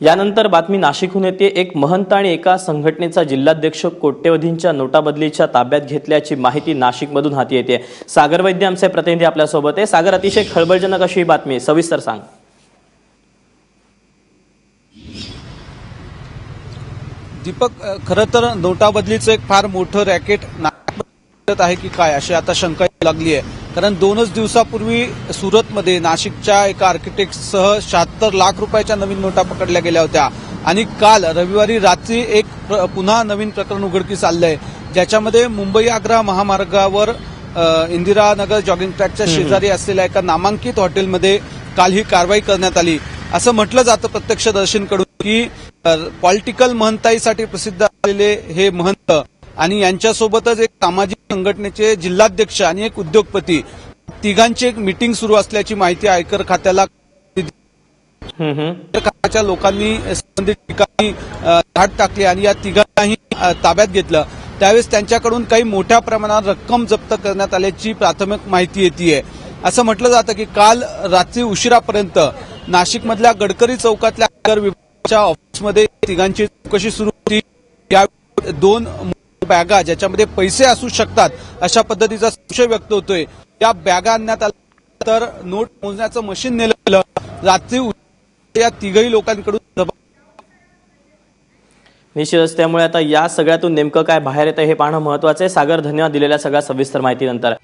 यानंतर बातमी नाशिकहून येते. एक महंत आणि एका संघटनेचा जिल्हाध्यक्ष कोट्यवधींच्या नोटाबदलीच्या ताब्यात घेतल्याची माहिती नाशिकमधून हाती येते. सागर वैद्य आमचे प्रतिनिधी आपल्यासोबत आहे. सागर अतिशय खळबळजनक अशी ही बातमी सविस्तर सांग. दीपक खरं तर नोटाबदलीचं एक फार मोठं रॅकेट आहे की काय अशी आता शंका लागली आहे. कारण दोनच दिवसापूर्वी सुरतमध्ये नाशिकच्या एका आर्किटेक्टसह शहात्तर लाख रुपयाच्या नवीन नोटा पकडल्या गेल्या होत्या. आणि काल रविवारी रात्री एक पुन्हा नवीन प्रकरण उघडकीस आलंय. ज्याच्यामध्ये मुंबई आग्रा महामार्गावर इंदिरानगर जॉगिंग ट्रॅकच्या शेजारी असलेल्या एका नामांकित हॉटेलमध्ये काल ही कारवाई करण्यात आली. असं म्हटलं जातं प्रत्यक्षदर्शींकडून की पॉलिटिकल महंताईसाठी प्रसिद्ध असलेले हे महंत आणि यांच्यासोबतच एक सामाजिक संघटनेचे जिल्हाध्यक्ष आणि एक उद्योगपती तिघांची एक मिटिंग सुरू असल्याची माहिती आयकर खात्याला खात्याच्या लोकांनी संबंधित ठिकाणी धाड टाकली आणि या तिघांनाही ताब्यात घेतलं. त्यावेळेस त्यांच्याकडून काही मोठ्या प्रमाणात रक्कम जप्त करण्यात आल्याची प्राथमिक माहिती येते असं म्हटलं जातं की काल रात्री उशिरापर्यंत नाशिकमधल्या गडकरी चौकातल्या आयकर विभागाच्या ऑफिसमध्ये तिघांची चौकशी सुरू होती. या दोन बॅगा ज्याच्यामध्ये पैसे असू शकतात अशा पद्धतीचा संशय व्यक्त होतोय. या बॅगा आणण्यात आल्या तर नोट मोजण्याचं मशीन नेलं रात्री या तिघही लोकांकडून निश्चितच त्यामुळे आता या सगळ्यातून नेमकं काय बाहेर येतं हे पाहणं महत्वाचं आहे. सागर धन्यवाद दिलेल्या सगळ्या सविस्तर माहितीनंतर.